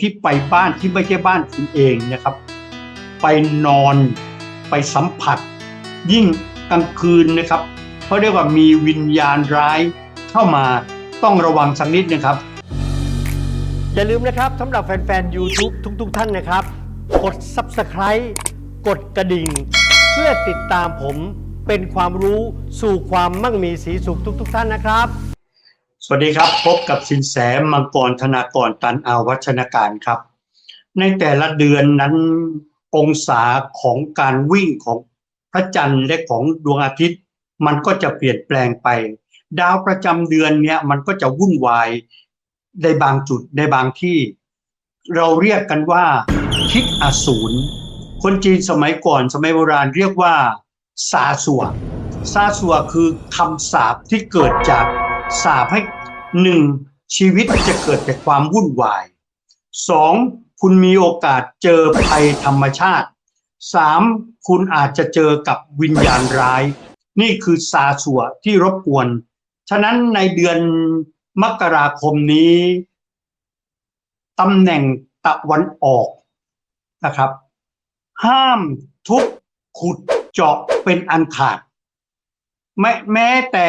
ที่ไปบ้านที่ไม่ใช่บ้านคุณเองนะครับ ไปนอนไปสัมผัส ยิ่งกลางคืนนะครับเขาเรียกว่ามีวิญญาณร้ายเข้ามาต้องระวังสักนิดนะครับ อย่าลืมนะครับสำหรับแฟนๆ YouTube ทุกๆท่านนะครับ กด Subscribe กดกระดิ่ง เพื่อติดตามผมเป็นความรู้สู่ความมั่งมีสีสุขทุกๆท่านนะครับ สวัสดีครับ พบกับสินแสมังกรธนากรตันอาวัชนาการครับ ในแต่ละเดือนนั้นองศาของการวิ่งของพระจันทร์และของดวงอาทิตย์ มันก็จะเปลี่ยนแปลงไป ดาวประจำเดือนเนี้ยมันก็จะวุ่นวายในบางจุดในบางที่ เราเรียกกันว่าทิศอสูรคนจีนสมัยก่อนสมัยโบราณเรียกว่าซาสัวซาสัวคือคำสาปที่เกิดจาก สาปให้หนึ่งชีวิตจะเกิดแต่ความวุ่นวายสองคุณมีโอกาสเจอภัยธรรมชาติสามคุณอาจจะเจอกับวิญญาณร้าย นี่คือซาสัวที่รบกวน ฉะนั้นในเดือนมกราคมนี้ตำแหน่งตะวันออกนะครับ ห้ามทุบขุดเจาะเป็นอันขาด แม้แม้แต่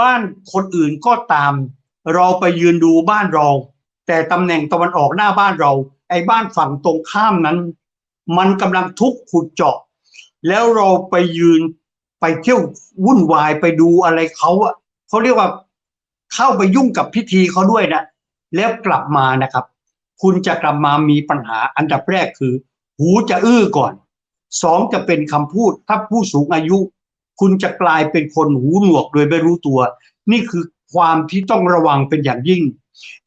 บ้านคนอื่นก็ตาม เราไปยืนดูบ้านเรา แต่ตำแหน่งตะวันออกหน้าบ้านเรา ไอ้บ้านฝั่งตรงข้ามนั้น มันกำลังทุบขุดเจาะ แล้วเราไปยืนไปเที่ยววุ่นวายไปดูอะไรเขาอะเขาเรียกว่าเข้าไปยุ่งกับพิธีเขาด้วยนะแล้วกลับมานะครับ คุณจะกลับมามีปัญหาอันดับแรกคือ หูจะอื้อก่อนสองจะเป็นคำพูดถ้าผู้สูงอายุ คุณจะกลายเป็นคนหูหนวกโดยไม่รู้ตัว นี่คือความที่ต้องระวังเป็นอย่างยิ่ง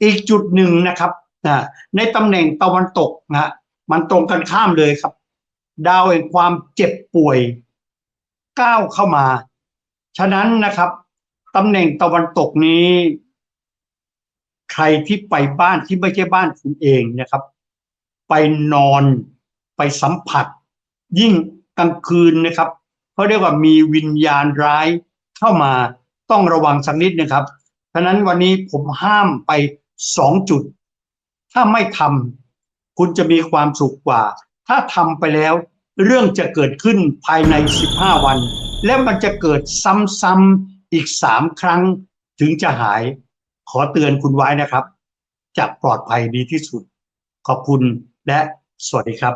อีกจุดหนึ่งนะครับนะในตำแหน่งตะวันตกนะมันตรงกันข้ามเลยครับ ดาวแห่งความเจ็บป่วยก้าวเข้ามา ฉะนั้นนะครับตำแหน่งตะวันตกนี้ ใครที่ไปบ้านที่ไม่ใช่บ้านคุณเองนะครับ ไปนอนไปสัมผัส ยิ่งกลางคืนนะครับ เขาเรียกว่ามีวิญญาณร้ายเข้ามาต้องระวังสักนิดนะครับฉะนั้นวันนี้ผมห้ามไปสองจุด ถ้าไม่ทำคุณจะมีความสุขกว่า ถ้าทำไปแล้ว เรื่องจะเกิดขึ้นภายใน 15 วัน และมันจะเกิดซ้ำๆอีกสามครั้งถึงจะหาย ขอเตือนคุณไว้นะครับจะปลอดภัยดีที่สุด ขอบคุณและสวัสดีครับ